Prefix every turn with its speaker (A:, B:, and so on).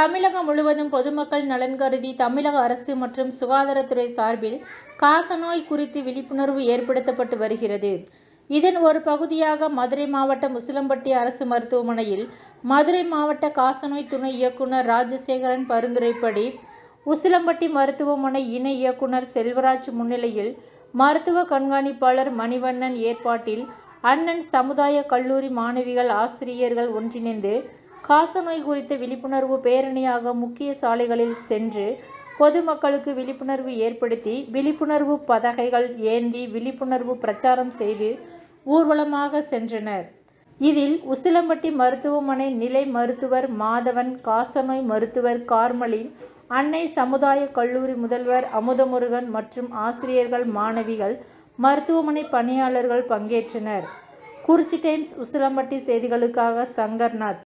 A: தமிழகம் முழுவதும் பொதுமக்கள் நலன் கருதி தமிழக அரசு மற்றும் சுகாதாரத்துறை சார்பில் காசநோய் குறித்து விழிப்புணர்வு ஏற்படுத்தப்பட்டு வருகிறது. இதன் ஒரு பகுதியாக மதுரை மாவட்டம் முசிலம்பட்டி அரசு மருத்துவமனையில் மதுரை மாவட்ட காசநோய் துணை இயக்குனர் ராஜசேகரன் பரிந்துரைப்படி உசிலம்பட்டி மருத்துவமனை இணை இயக்குனர் செல்வராஜ் முன்னிலையில் மருத்துவ கண்காணிப்பாளர் மணிவண்ணன் ஏற்பாட்டில் அண்ணன் சமுதாய கல்லூரி மாணவிகள் ஆசிரியர்கள் ஒன்றிணைந்து காசநோய் குறித்த விழிப்புணர்வு பேரணியாக முக்கிய சாலைகளில் சென்று பொதுமக்களுக்கு விழிப்புணர்வு ஏற்படுத்தி விழிப்புணர்வு பதகைகள் ஏந்தி விழிப்புணர்வு பிரச்சாரம் செய்து ஊர்வலமாக சென்றனர். இதில் உசிலம்பட்டி மருத்துவமனை நிலை மருத்துவர் மாதவன் காசநோய் மருத்துவர் கார்மலின் அன்னை சமுதாய கல்லூரி முதல்வர் அமுதமுருகன் மற்றும் ஆசிரியர்கள் மாணவிகள் மருத்துவமனை பணியாளர்கள் பங்கேற்றனர். குறிச்சி டைம்ஸ் உசிலம்பட்டி செய்திகளுக்காக சங்கர்நாத்